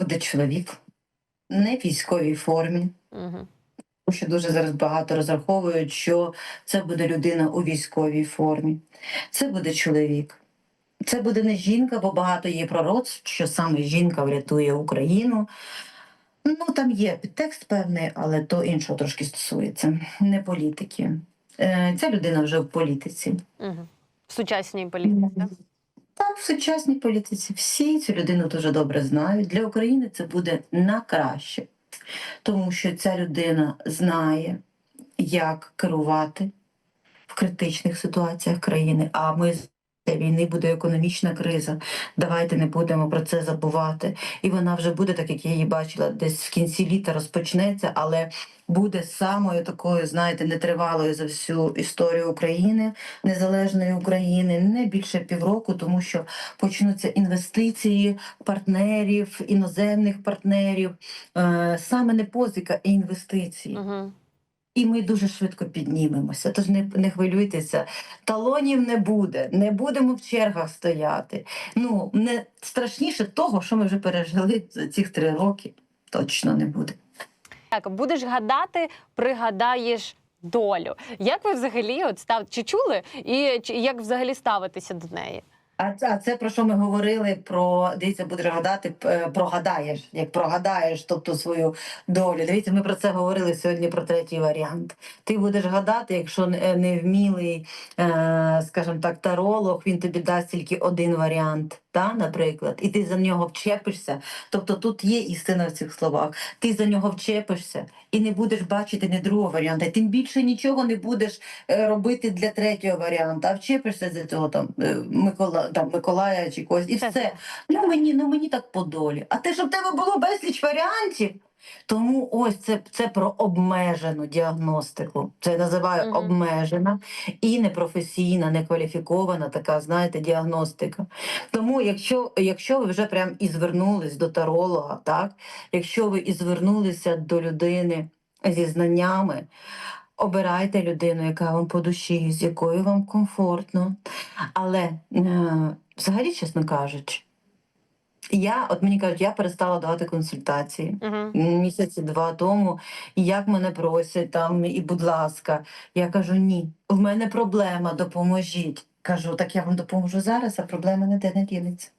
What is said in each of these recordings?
буде чоловік не в військовій формі. Угу. Тому що дуже зараз багато розраховують, що це буде людина у військовій формі. Це буде чоловік. Це буде не жінка, бо багато є пророцтв, що саме жінка врятує Україну. Ну, там є підтекст певний, але то іншого трошки стосується, не політики. Е, Ця людина вже в політиці. Угу. В сучасній політиці. так? Так, в сучасній політиці всі цю людину дуже добре знають. Для України це буде на краще, тому що ця людина знає, як керувати в критичних ситуаціях країни. А ми з війни буде економічна криза. Давайте не будемо про це забувати. І вона вже буде, так як я її бачила, десь в кінці літа розпочнеться, але буде самою такою, знаєте, нетривалою за всю історію України, незалежної України, не більше півроку, тому що почнуться інвестиції партнерів, іноземних партнерів, е, саме не позика, а інвестиції. Угу. І ми дуже швидко піднімемося. Тож не, не хвилюйтеся, талонів не буде, не будемо в чергах стояти. Ну не страшніше того, що ми вже пережили за цих три роки, точно не буде. Так, будеш гадати, пригадаєш долю. Як ви взагалі от став чи чули, і як взагалі ставитися до неї? А це, а це про що ми говорили? Про дивіться, будеш гадати, п- прогадаєш, як прогадаєш, тобто свою долю. Дивіться, ми про це говорили сьогодні про третій варіант. Ти будеш гадати, якщо не- невмілий, е, скажімо так, таролог, він тобі дасть тільки один варіант, та, наприклад, і ти за нього вчепишся. Тобто тут є істина в цих словах. Ти за нього вчепишся і не будеш бачити ні другого варіанта. Тим більше нічого не будеш е, робити для третього варіанта, а вчепишся за цього там е, Микола там Миколая чи когось, і все. Ну мені, ну мені так по долі. А те, щоб в тебе було безліч варіантів. Тому ось це, це про обмежену діагностику. Це я називаю Мгм. обмежена і непрофесійна, некваліфікована така, знаєте, діагностика. Тому, якщо, якщо ви вже прям і звернулись до таролога, так, якщо ви і звернулися до людини зі знаннями, обирайте людину, яка вам по душі, з якою вам комфортно. Але е, взагалі, чесно кажучи, я, от мені кажуть, я перестала давати консультації Угу. місяці два тому, і як мене просять там, і будь ласка, я кажу, ні, в мене проблема, допоможіть. Кажу, так я вам допоможу зараз, а проблема ніде не дінеться.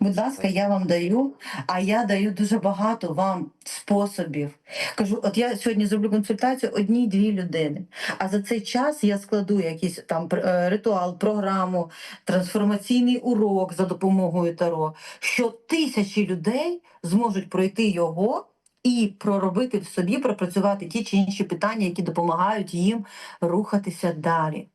Будь ласка, я вам даю, а я даю дуже багато вам способів. Кажу, от я сьогодні зроблю консультацію одній-дві людини. А за цей час я складу якийсь там е, ритуал, програму, трансформаційний урок за допомогою Таро, що тисячі людей зможуть пройти його і проробити в собі, пропрацювати ті чи інші питання, які допомагають їм рухатися далі.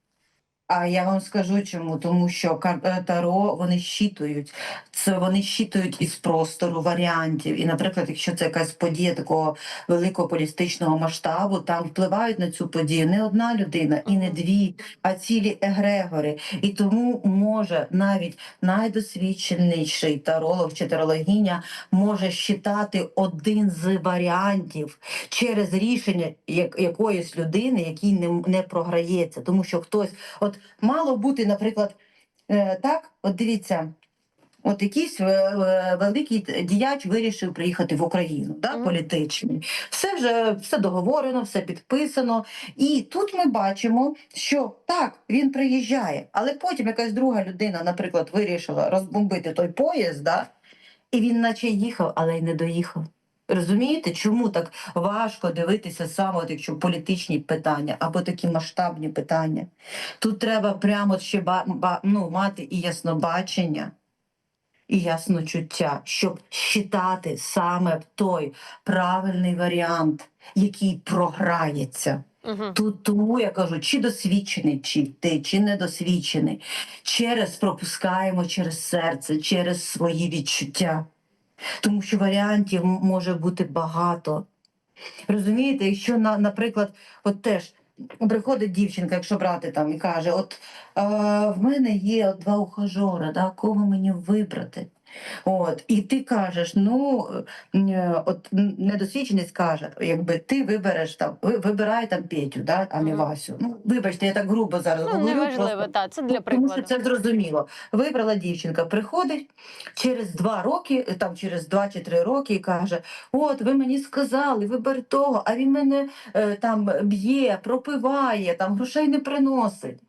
А я вам скажу чому, тому що е, таро вони щитують. Це вони щитують із простору варіантів. І, наприклад, якщо це якась подія такого великого полістичного масштабу, там впливають на цю подію не одна людина і не дві, а цілі егрегори. І тому може навіть найдосвідченіший таролог чи тарологиня може щитати один з варіантів через рішення якоїсь людини, який не, не програється. Тому що хтось, от мало бути, наприклад, е, так, от дивіться. От якийсь е, е, великий діяч вирішив приїхати в Україну, да, політичний. Все вже все договорено, все підписано. І тут ми бачимо, що так, він приїжджає, але потім якась друга людина, наприклад, вирішила розбомбити той поїзд, да, і він наче їхав, але й не доїхав. Розумієте, чому так важко дивитися саме, от якщо політичні питання або такі масштабні питання? Тут треба прямо ще ба, ба, ну, мати і яснобачення, і ясночуття, щоб считати саме той правильний варіант, який програється. Угу. Тут тому я кажу, чи досвідчений, чи ти, чи недосвідчений. Через пропускаємо через серце, через свої відчуття. Тому що варіантів може бути багато. Розумієте, якщо, наприклад, от теж приходить дівчинка, якщо брати там і каже: От е, в мене є два ухажора, да, кого мені вибрати? От, і ти кажеш, ну е, от н- недосвідчений скаже, якби ти вибереш там, вибирай там Петю, да, а не Васю. Ну, вибачте, я так грубо зараз Ну, говорю. неважливо, так, це для тому що це зрозуміло. Вибрала дівчинка, приходить через два роки, е, там через два чи три роки, і каже: От ви мені сказали, вибери того, а він мене е, там б'є, пропиває, там грошей не приносить.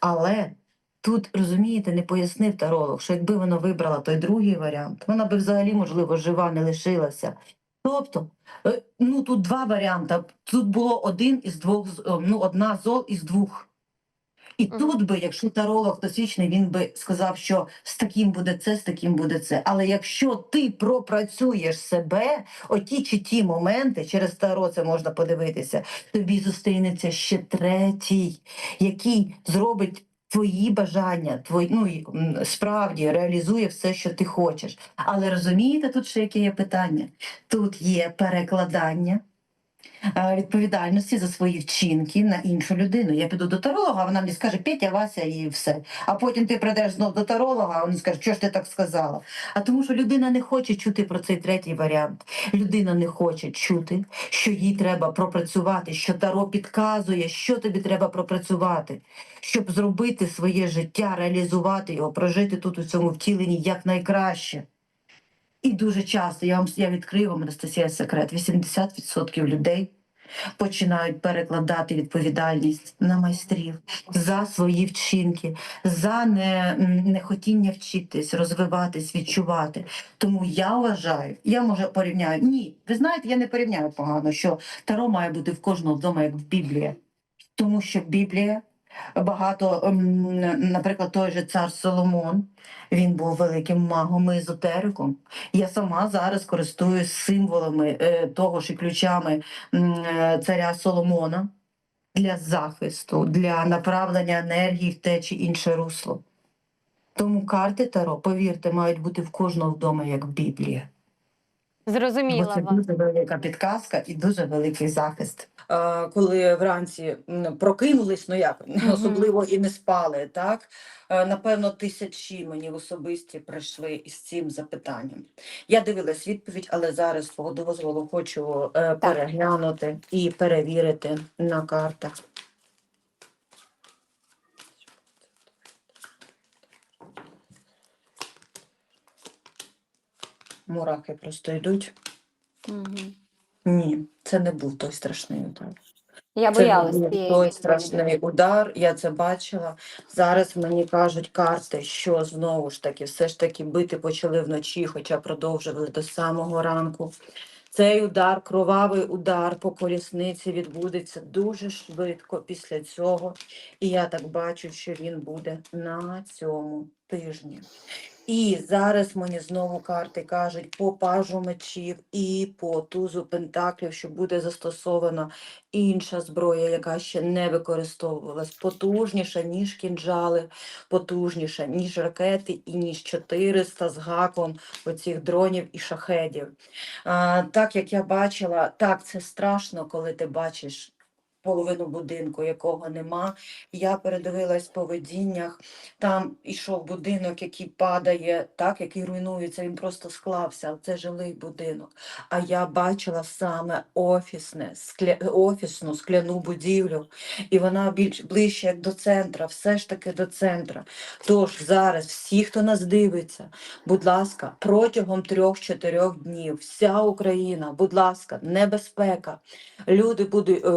Але тут розумієте, не пояснив таролог, що якби вона вибрала той другий варіант, вона би взагалі, можливо, жива не лишилася. Тобто, е, ну тут два варіанти. Тут було один із двох, ну одна зол із двох. І Мгм. тут би, якщо таролог досвідчений, він би сказав, що з таким буде це, з таким буде це. Але якщо ти пропрацюєш себе, оті чи ті моменти, через таро це можна подивитися, тобі зустрінеться ще третій, який зробить твої бажання, твої, ну, справді реалізує все, що ти хочеш. Але розумієте, тут ще яке є питання? Тут є перекладання відповідальності за свої вчинки на іншу людину. Я піду до таролога, вона мені скаже Петя, Вася і все. А потім ти прийдеш знов до таролога, а він скаже, що ж ти так сказала? А тому, що людина не хоче чути про цей третій варіант. Людина не хоче чути, що їй треба пропрацювати, що таро підказує, що тобі треба пропрацювати, щоб зробити своє життя, реалізувати його, прожити тут у цьому втіленні якнайкраще. І дуже часто я вам я відкрию вам Анастасія секрет. 80% людей починають перекладати відповідальність на майстрів за свої вчинки, за не, нехотіння вчитись, розвиватись, відчувати. Тому я вважаю, я може порівняю. Ні, ви знаєте, я не порівняю погано, що таро має бути в кожного вдома, як в Біблія. Тому що Біблія багато, ем, наприклад, той же цар Соломон, він був великим магом і езотериком. Я сама зараз користуюсь символами е, того ж і ключами е, царя Соломона для захисту, для направлення енергії в те чи інше русло. Тому карти Таро, повірте, мають бути в кожного вдома, як Біблія. Бо Зрозуміла це вас. дуже велика підказка і дуже великий захист. Е, Коли вранці прокинулись, ну як особливо і не спали, так Е, напевно, тисячі мені в особисті прийшли із цим запитанням. Я дивилась відповідь, але зараз свого дозволу хочу е, переглянути і перевірити на картах. Мурахи просто йдуть. Мгм. Ні, це не був той страшний удар. Я Це боялась був цієї той страшний удар, я це бачила. Зараз мені кажуть карти, що знову ж таки, все ж таки бити почали вночі, хоча продовжували до самого ранку. Цей удар, кровавий удар по колісниці відбудеться дуже швидко після цього. І я так бачу, що він буде на цьому тижні. І зараз мені знову карти кажуть по пажу мечів і по тузу пентаклів, що буде застосована інша зброя, яка ще не використовувалась, потужніша, ніж кінжали, потужніша, ніж ракети і ніж 400 з гаком оцих дронів і шахедів. А, так як я бачила, так це страшно, коли ти бачиш. Половину будинку, якого нема. Я передивилась по видіннях. Там ішов будинок, який падає, так, який руйнується, він просто склався. Це жилий будинок. А я бачила саме офісне, скля... офісну скляну будівлю, і вона більш ближче як до центра, все ж таки до центра. Тож зараз всі, хто нас дивиться, будь ласка, протягом трьох-чотирьох днів, вся Україна, будь ласка, небезпека. Люди будуть, е,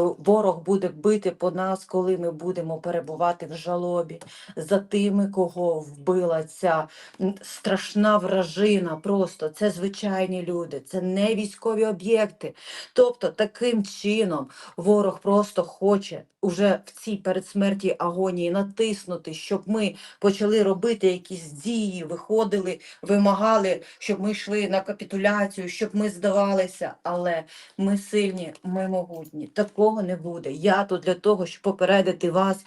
ворог буде бити по нас, коли ми будемо перебувати в жалобі за тими, кого вбила ця страшна вражина. Просто це звичайні люди, це не військові об'єкти. Тобто, таким чином ворог просто хоче уже в цій передсмертній агонії натиснути, щоб ми почали робити якісь дії, виходили, вимагали, щоб ми йшли на капітуляцію, щоб ми здавалися. Але ми сильні, ми могутні. Такого не буде. Я тут для того, щоб попередити вас.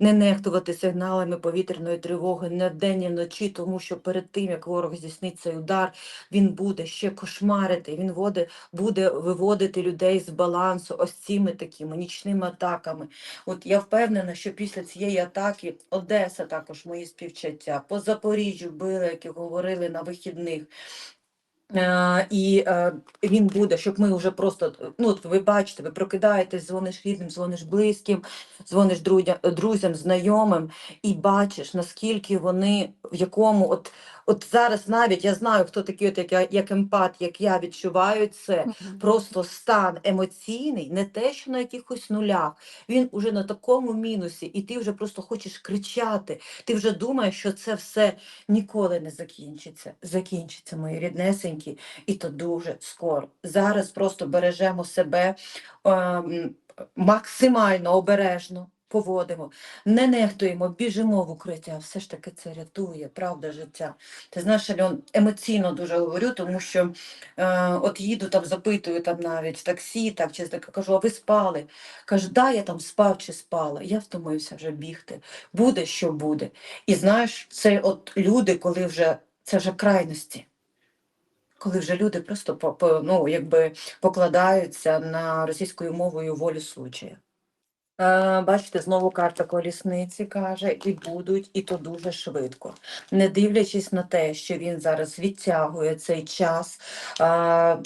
Не нехтувати сигналами повітряної тривоги не вдень, ні вночі, тому що перед тим, як ворог здійснить цей удар, він буде ще кошмарити, він води, буде виводити людей з балансу ось цими такими нічними атаками. От я впевнена, що після цієї атаки Одеса також мої співчуття, по Запоріжжю били, як і говорили на вихідних. Е, і е, він буде, щоб ми вже просто, ну от ви бачите, ви прокидаєтесь, дзвониш рідним, дзвониш близьким, дзвониш друзям, знайомим, і бачиш, наскільки вони в якому, от, от зараз навіть я знаю, хто такий, от як, я- як емпат, як я відчуваю це, просто стан емоційний, не те, що на якихось нулях. Він уже на такому мінусі, і ти вже просто хочеш кричати. Ти вже думаєш, що це все ніколи не закінчиться. Закінчиться, мої ріднесенькі, і то дуже скоро. Зараз просто бережемо себе ем, максимально обережно. Поводимо, не нехтуємо, біжимо в укриття. Все ж таки це рятує, правда, життя. Ти знаєш, Альон, емоційно дуже говорю, тому що е, от їду там, запитую там навіть в таксі, так чи так кажу, а ви спали? Каже, да, я там спав чи спала. Я втомився вже бігти. Буде, що буде. І знаєш, це от люди, коли вже це вже крайності. Коли вже люди просто ну, якби покладаються на російською мовою волю случая. Е, бачите, знову карта колісниці каже, і будуть, і то дуже швидко. Не дивлячись на те, що він зараз відтягує цей час. Е,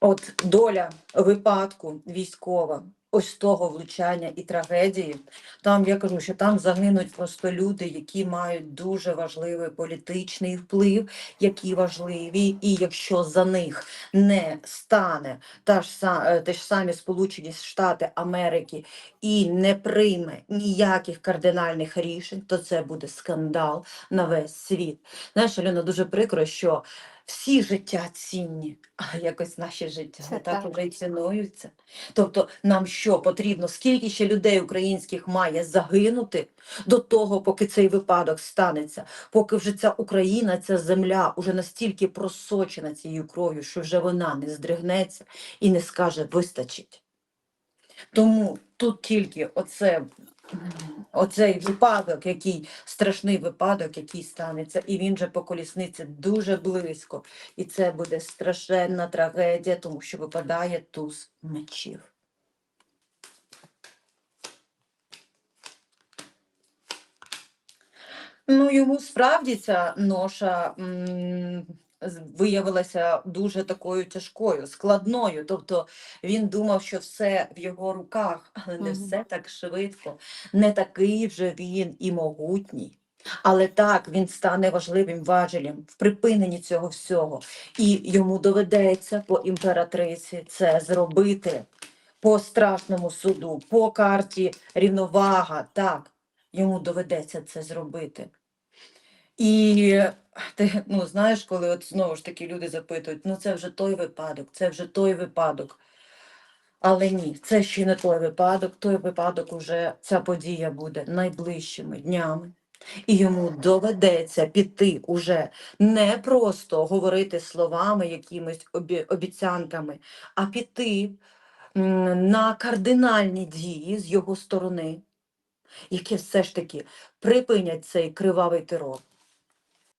от доля випадку військова, ось того влучання і трагедії, там я кажу, що там загинуть просто люди, які мають дуже важливий політичний вплив, які важливі, і якщо за них не стане та ж е, те ж самі Сполучені Штати Америки і не прийме ніяких кардинальних рішень, то це буде скандал на весь світ. Знаєш, Альона, дуже прикро, що всі життя цінні, а якось наші життя не так так. вже й цінуються. Тобто нам що потрібно? Скільки ще людей українських має загинути до того, поки цей випадок станеться, поки вже ця Україна, ця земля уже настільки просочена цією кров'ю, що вже вона не здригнеться і не скаже вистачить. Тому тут тільки оце, оцей випадок, який страшний випадок, який станеться, і він же по колісниці дуже близько. І це буде страшенна трагедія, тому що випадає туз мечів. Ну, йому справді ця ноша м, виявилася дуже такою тяжкою, складною. Тобто він думав, що все в його руках, але не все так швидко, не такий вже він і могутній. Але так він стане важливим важелем в припиненні цього всього. І йому доведеться по імператриці це зробити по страшному суду, по карті рівновага. Так, йому доведеться це зробити. І ти ну, знаєш, коли от знову ж таки люди запитують, ну це вже той випадок, це вже той випадок. Але ні, це ще не той випадок, той випадок уже ця подія буде найближчими днями. І йому доведеться піти уже не просто говорити словами, якимись обі- обіцянками, а піти на кардинальні дії з його сторони, які все ж таки припинять цей кривавий терор.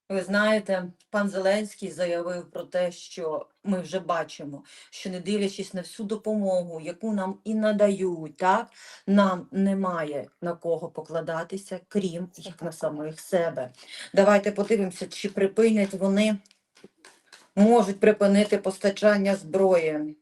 Ви знаєте, пан Зеленський заявив про те, що ми вже бачимо, що не дивлячись на всю допомогу, яку нам і надають, так нам немає на кого покладатися, крім як на самих себе. Давайте подивимося, чи припинять вони, можуть припинити постачання зброї.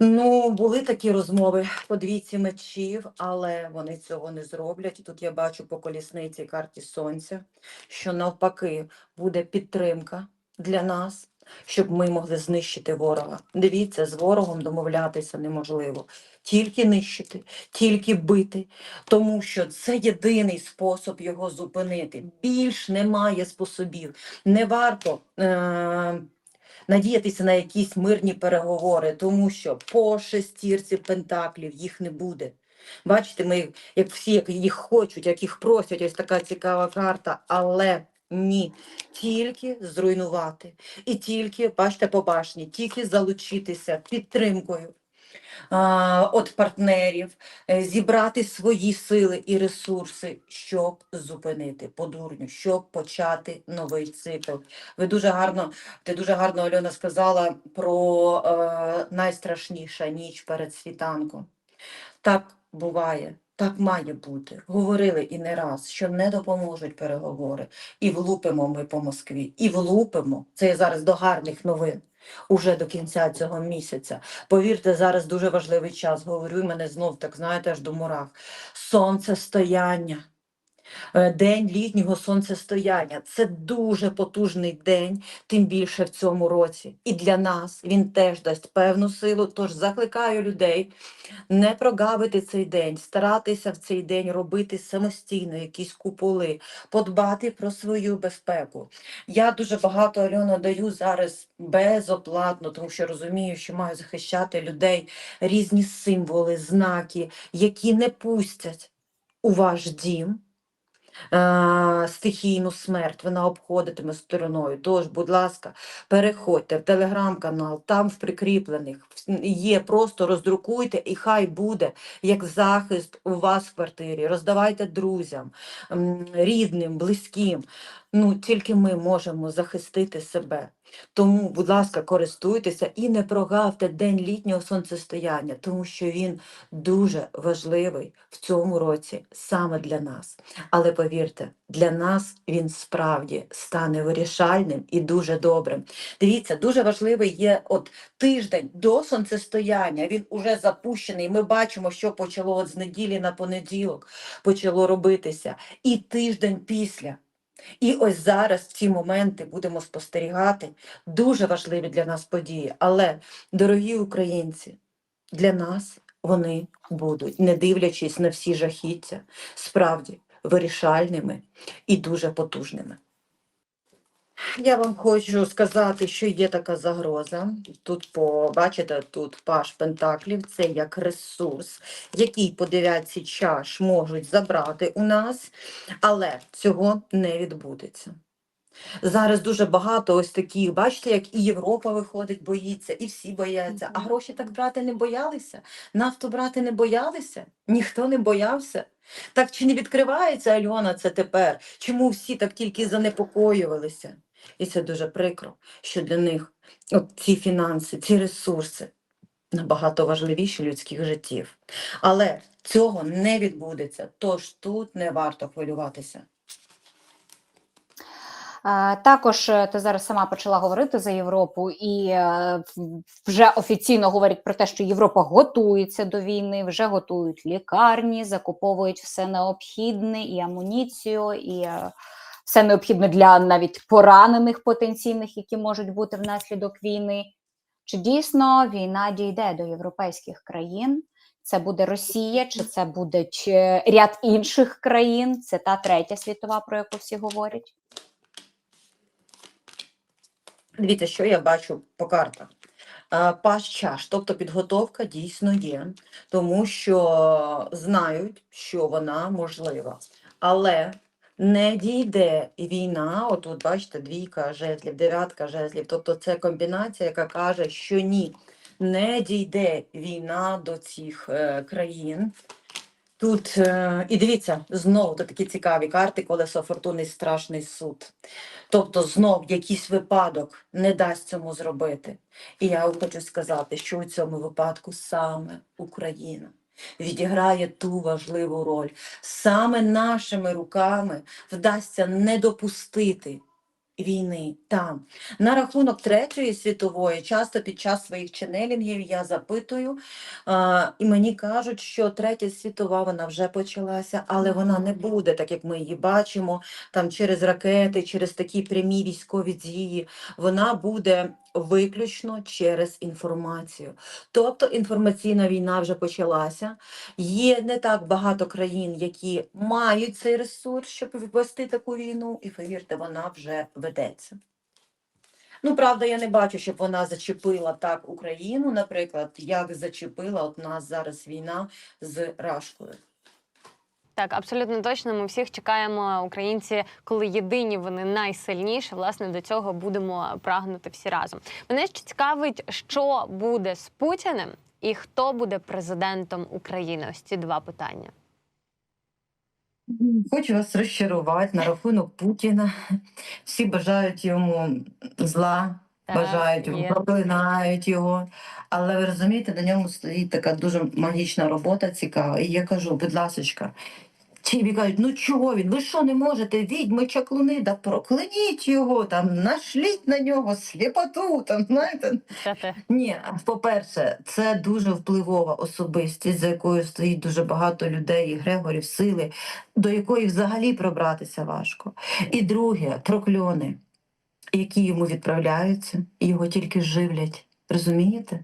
Ну, були такі розмови по двійці мечів, але вони цього не зроблять. І тут я бачу по колісниці карті сонця, що навпаки буде підтримка для нас, щоб ми могли знищити ворога. Дивіться, з ворогом домовлятися неможливо. Тільки нищити, тільки бити, тому що це єдиний спосіб його зупинити. Більш немає способів. Не варто. Е- надіятися на якісь мирні переговори, тому що по шестірці пентаклів їх не буде. Бачите, ми як всі як їх хочуть, як їх просять, ось така цікава карта, але Ні, тільки зруйнувати. І тільки, бачите, по башні, тільки залучитися підтримкою от партнерів, е, зібрати свої сили і ресурси, щоб зупинити подурню, щоб почати новий цикл. Ви дуже гарно, ти дуже гарно, Альона, сказала про е, найстрашніша ніч перед світанком. Так буває, так має бути. Говорили і не раз, що не допоможуть переговори. І влупимо ми по Москві, і влупимо. Це я зараз до гарних новин. Уже до кінця цього місяця. Повірте, зараз дуже важливий час. Говорю, мене знов так знаєте, аж до мурах. Сонцестояння. Е, День літнього сонцестояння. Це дуже потужний день, тим більше в цьому році. І для нас він теж дасть певну силу. Тож закликаю людей не прогавити цей день, старатися в цей день робити самостійно якісь куполи, подбати про свою безпеку. Я дуже багато Альона даю зараз безоплатно, тому що розумію, що маю захищати людей різні символи, знаки, які не пустять у ваш дім е, стихійну смерть, вона обходитиме стороною. Тож, будь ласка, переходьте в телеграм-канал, там в прикріплених є, просто роздрукуйте, і хай буде як захист у вас в квартирі. Роздавайте друзям, рідним, близьким. Ну, тільки ми можемо захистити себе. Тому, будь ласка, користуйтеся і не прогавте день літнього сонцестояння, тому що він дуже важливий в цьому році саме для нас. Але повірте, для нас він справді стане вирішальним і дуже добрим. Дивіться, дуже важливий є от тиждень до сонцестояння. Він уже запущений. Ми бачимо, що почало от з неділі на понеділок почало робитися, і тиждень після. І ось зараз в ці моменти будемо спостерігати дуже важливі для нас події. Але, дорогі українці, для нас вони будуть, не дивлячись на всі жахіття, справді вирішальними і дуже потужними. Я вам хочу сказати, що є така загроза. Тут по бачите, тут паш пентаклів, це як ресурс, який по дев'ятці чаш можуть забрати у нас, але цього не відбудеться. Зараз дуже багато ось таких, бачите, як і Європа виходить, боїться, і всі бояться. А гроші так брати не боялися, нафту брати не боялися, ніхто не боявся. Так чи не відкривається Альона це тепер? Чому всі так тільки занепокоювалися? І це дуже прикро, що для них от ці фінанси, ці ресурси набагато важливіші людських життів. Але цього не відбудеться, тож тут не варто хвилюватися. Також е, ти зараз сама почала говорити за Європу, і е, вже офіційно говорять про те, що Європа готується до війни, вже готують лікарні, закуповують все необхідне і амуніцію, і е, все необхідне для навіть поранених потенційних, які можуть бути внаслідок війни. Чи дійсно війна дійде до європейських країн? Це буде Росія, чи це буде ряд інших країн? Це та третя світова, про яку всі говорять. Дивіться, що я бачу по картах. Паш чаш, тобто підготовка дійсно є, тому що знають, що вона можлива. Але не дійде війна, отут, бачите, двійка жезлів, дев'ятка жезлів, тобто це комбінація, яка каже, що ні, не дійде війна до цих е, країн. Тут, е, і дивіться, знову такі цікаві карти, колесо фортуни, страшний суд. Тобто знов якийсь випадок не дасть цьому зробити. І я хочу сказати, що у цьому випадку саме Україна відіграє ту важливу роль. Саме нашими руками вдасться не допустити війни там. На рахунок Третьої світової, часто під час своїх ченелінгів я запитую, а, і мені кажуть, що Третя світова вона вже почалася, але вона не буде, так як ми її бачимо, там через ракети, через такі прямі військові дії. Вона буде виключно через інформацію. Тобто інформаційна війна вже почалася. Є не так багато країн, які мають цей ресурс, щоб ввести таку війну, і повірте, вона вже ведеться. Ну, правда, я не бачу, щоб вона зачепила так Україну, наприклад, як зачепила от нас зараз війна з Рашкою. Так, абсолютно точно. Ми всіх чекаємо, українці, коли єдині вони найсильніші. Власне, до цього будемо прагнути всі разом. Мене ще цікавить, що буде з Путіним і хто буде президентом України. Ось ці два питання. Хочу вас розчарувати на рахунок Путіна. Всі бажають йому зла, Так, бажають його, є. проклинають його. Але ви розумієте, на ньому стоїть така дуже магічна робота цікава. І я кажу, будь ласочка, ті кажуть, ну чого він? Ви що не можете? Відьми, чаклуни, да проклиніть його, там, нашліть на нього сліпоту, там, знаєте. Ні, по-перше, це дуже впливова особистість, за якою стоїть дуже багато людей, і Грегорів, сили, до якої взагалі пробратися важко. І друге, прокльони, які йому відправляються, його тільки живлять. Розумієте?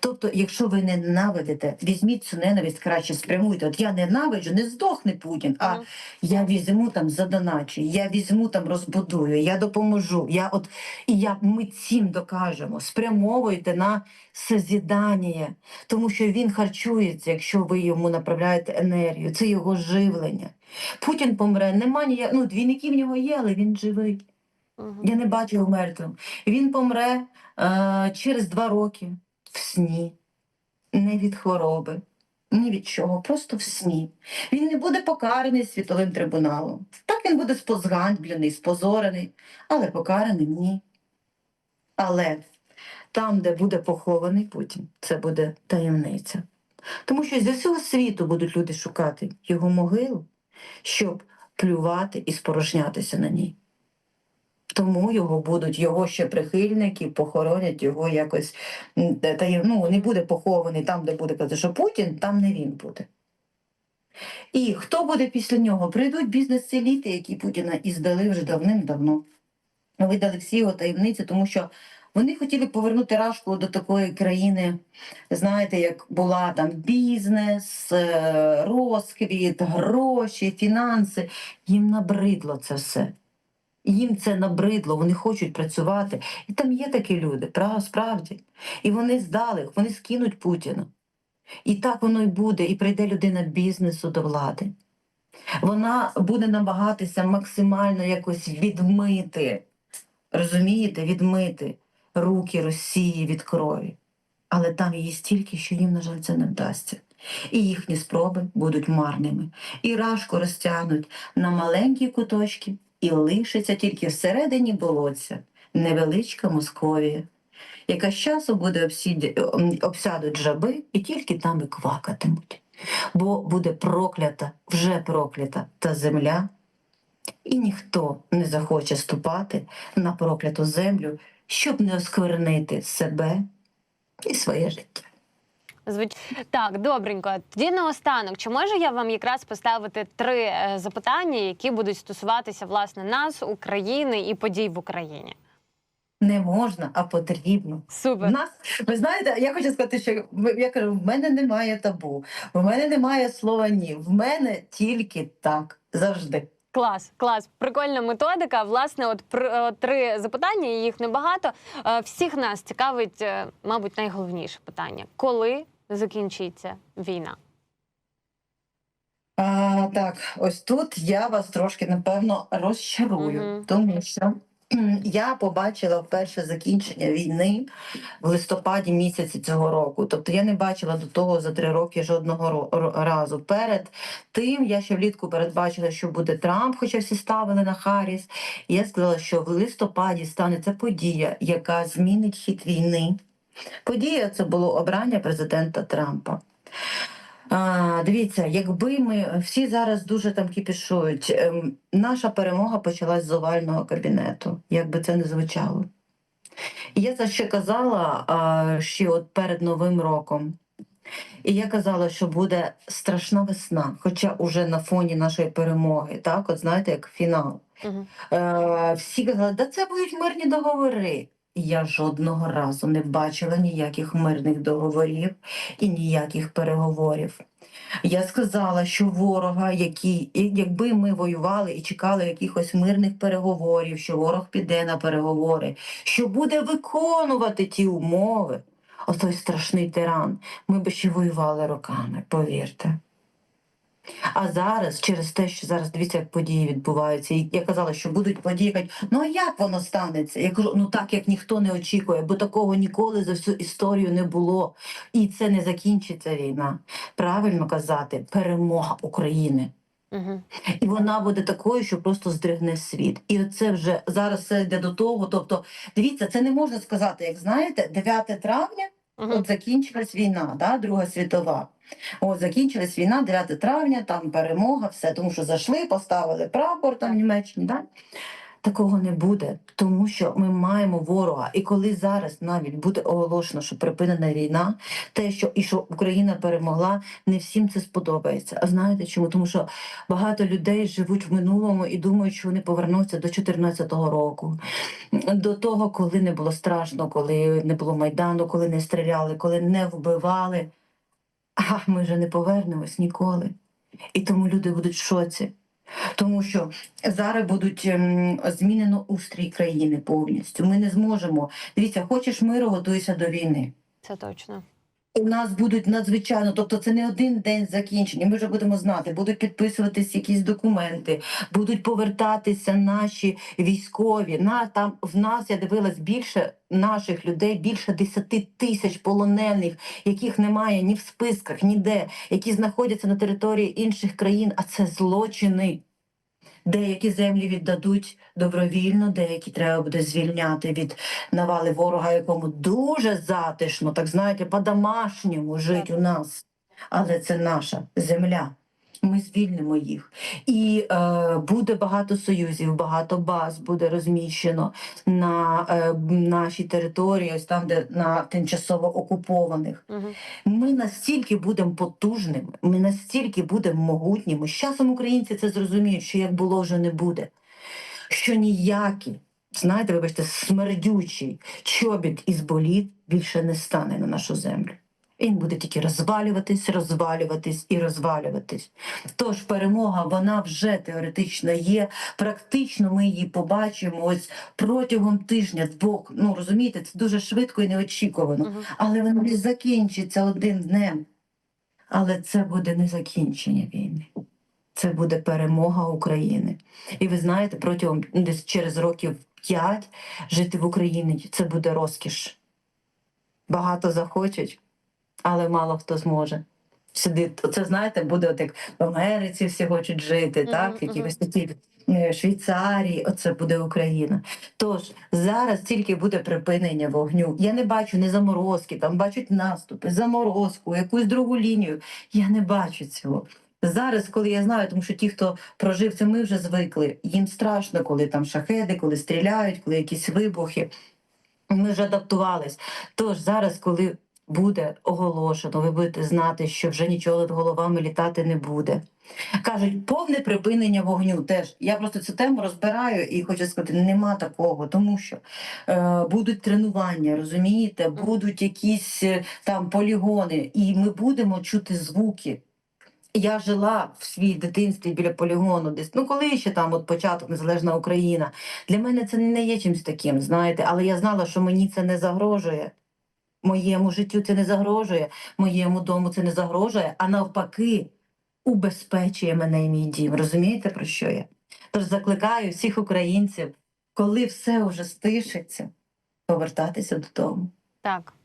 Тобто, якщо ви ненавидите, візьміть цю ненависть краще спрямуйте. От я ненавиджу, не здохне Путін, а я візьму там задоначу, я візьму там розбудую, я допоможу. Я от і я ми цим докажемо. Спрямовуйте на созідання, тому що він харчується, якщо ви йому направляєте енергію. Це його живлення. Путін помре, нема ніяк, ну двійники в нього є, але він живий. Я не бачу його мертвим. Він помре е, через два роки в сні, не від хвороби, ні від чого, просто в сні. Він не буде покараний світовим трибуналом. Так він буде спозганьблений, спозорений, але покараний ні. Але там, де буде похований Путін, це буде таємниця. Тому що зі всього світу будуть люди шукати його могилу, щоб плювати і спорожнятися на ній. Тому його будуть, його ще прихильники похоронять його якось. та- ну, не буде похований там, де буде казати, що Путін, там не він буде. І хто буде після нього? Прийдуть бізнес-еліти, які Путіна і здали вже давним-давно. Видали всі його таємниці, тому що вони хотіли повернути Рашку до такої країни, знаєте, як була там бізнес, е, розквіт, гроші, фінанси. Їм набридло це все. Їм це набридло, вони хочуть працювати. І там є такі люди, справді. І вони здали, вони скинуть Путіна. І так воно й буде, і прийде людина бізнесу до влади. Вона буде намагатися максимально якось відмити, розумієте, відмити руки Росії від крові. Але там її стільки, що їм, на жаль, це не вдасться. І їхні спроби будуть марними. І рашку розтягнуть на маленькі куточки, і лишиться тільки всередині болотця невеличка Московія, яка з часу буде обсядуть жаби і тільки там і квакатимуть. Бо буде проклята, вже проклята та земля, і ніхто не захоче ступати на прокляту землю, щоб не осквернити себе і своє життя. Звич... Так, добренько. Тоді наостанок, чи можу я вам якраз поставити три е, запитання, які будуть стосуватися власне нас, України і подій в Україні? Не можна, а потрібно. Супер. нас, ви знаєте, я хочу сказати, що я кажу, в мене немає табу, в мене немає слова ні. В мене тільки так завжди. Клас, клас, прикольна методика. Власне, от пр- е, три запитання, їх небагато. Е, Всіх нас цікавить, мабуть, найголовніше питання: коли закінчиться війна? А, так, ось тут я вас трошки напевно розчарую, Мгм. тому що я побачила вперше закінчення війни в листопаді місяці цього року. Тобто я не бачила до того за три роки жодного разу. Перед тим я ще влітку передбачила, що буде Трамп, хоча всі ставили на Харріс. Я сказала, що в листопаді станеться подія, яка змінить хід війни. Подія це було обрання президента Трампа. А, дивіться, якби ми всі зараз дуже там кіпішують, ем, наша перемога почалась з овального кабінету, як би це не звучало. І я це ще казала а, ще от перед Новим роком. І я казала, що буде страшна весна, хоча уже на фоні нашої перемоги, так, от знаєте, як фінал. Угу. Е, всі казали, да це будуть мирні договори. Я жодного разу не бачила ніяких мирних договорів і ніяких переговорів. Я сказала, що ворога, які, якби ми воювали і чекали якихось мирних переговорів, що ворог піде на переговори, що буде виконувати ті умови, отой страшний тиран, ми би ще воювали роками, повірте. А зараз, через те, що зараз дивіться, як події відбуваються, і я казала, що будуть події, кажуть, ну а як воно станеться? Я кажу, ну так як ніхто не очікує, бо такого ніколи за всю історію не було. І це не закінчиться війна. Правильно казати, перемога України. Угу. І вона буде такою, що просто здригне світ. І оце вже зараз все йде до того. Тобто, дивіться, це не можна сказати, як знаєте, 9 травня. Угу. От закінчилась війна, да, Друга світова. От закінчилась війна 9 травня, там перемога, все, тому що зайшли, поставили прапор там в Німеччині. Да? Такого не буде, тому що ми маємо ворога. І коли зараз навіть буде оголошено, що припинена війна, те, що і що Україна перемогла, не всім це сподобається. А знаєте чому? Тому що багато людей живуть в минулому і думають, що вони повернуться до 2014 року, до того, коли не було страшно, коли не було майдану, коли не стріляли, коли не вбивали. А ми вже не повернемось ніколи. І тому люди будуть в шоці. Тому що зараз будуть ем, змінено устрій країни повністю. Ми не зможемо. Дивіться, хочеш миру, готуйся до війни. Це точно. У нас будуть надзвичайно, тобто це не один день закінчення. Ми вже будемо знати, будуть підписуватись якісь документи, будуть повертатися наші військові. На там в нас я дивилась більше наших людей, більше 10 тисяч полонених, яких немає ні в списках, ніде, які знаходяться на території інших країн. А це злочини. Деякі землі віддадуть добровільно, деякі треба буде звільняти від навали ворога, якому дуже затишно, так знаєте, по-домашньому жить у нас. Але це наша земля. Ми звільнимо їх. І е, буде багато союзів, багато баз буде розміщено на е, нашій території, ось там, де на тимчасово окупованих. Угу. Ми настільки будемо потужними, ми настільки будемо могутніми. З часом українці це зрозуміють, що як було вже не буде. Що ніякий, знаєте, вибачте, смердючий чобіт із боліт більше не стане на нашу землю. Він буде тільки розвалюватись, розвалюватись і розвалюватись. Тож перемога, вона вже теоретично є. Практично ми її побачимо ось протягом тижня, двох. Ну розумієте, це дуже швидко і неочікувано Угу. але воно не закінчиться одним днем. Але це буде не закінчення війни. Це буде перемога України. І ви знаєте, протягом десь через років п'ять жити в Україні це буде розкіш. Багато захочуть, але мало хто зможе. Сюди, це знаєте, буде от як в Америці всі хочуть жити, Мгм, так? мгм. Якихось такі е, Швейцарії, оце буде Україна. Тож зараз тільки буде припинення вогню. Я не бачу не заморозки, там бачать наступи, заморозку, якусь другу лінію. Я не бачу цього. Зараз, коли я знаю, тому що ті, хто прожив це, ми вже звикли. Їм страшно, коли там шахеди, коли стріляють, коли якісь вибухи. Ми вже адаптувались. Тож зараз, коли буде оголошено, ви будете знати, що вже нічого над головами літати не буде. Кажуть, повне припинення вогню. Теж я просто цю тему розбираю і хочу сказати, нема такого, тому що е, будуть тренування, розумієте, будуть якісь е, там полігони, і ми будемо чути звуки. Я жила в свій дитинстві біля полігону, десь ну коли ще там от початок незалежна Україна. Для мене це не є чимось таким, знаєте, але я знала, що мені це не загрожує. Моєму життю це не загрожує, моєму дому це не загрожує, а навпаки, убезпечує мене і мій дім. Розумієте, про що я? Тож закликаю всіх українців, коли все вже стишиться, повертатися додому. Так,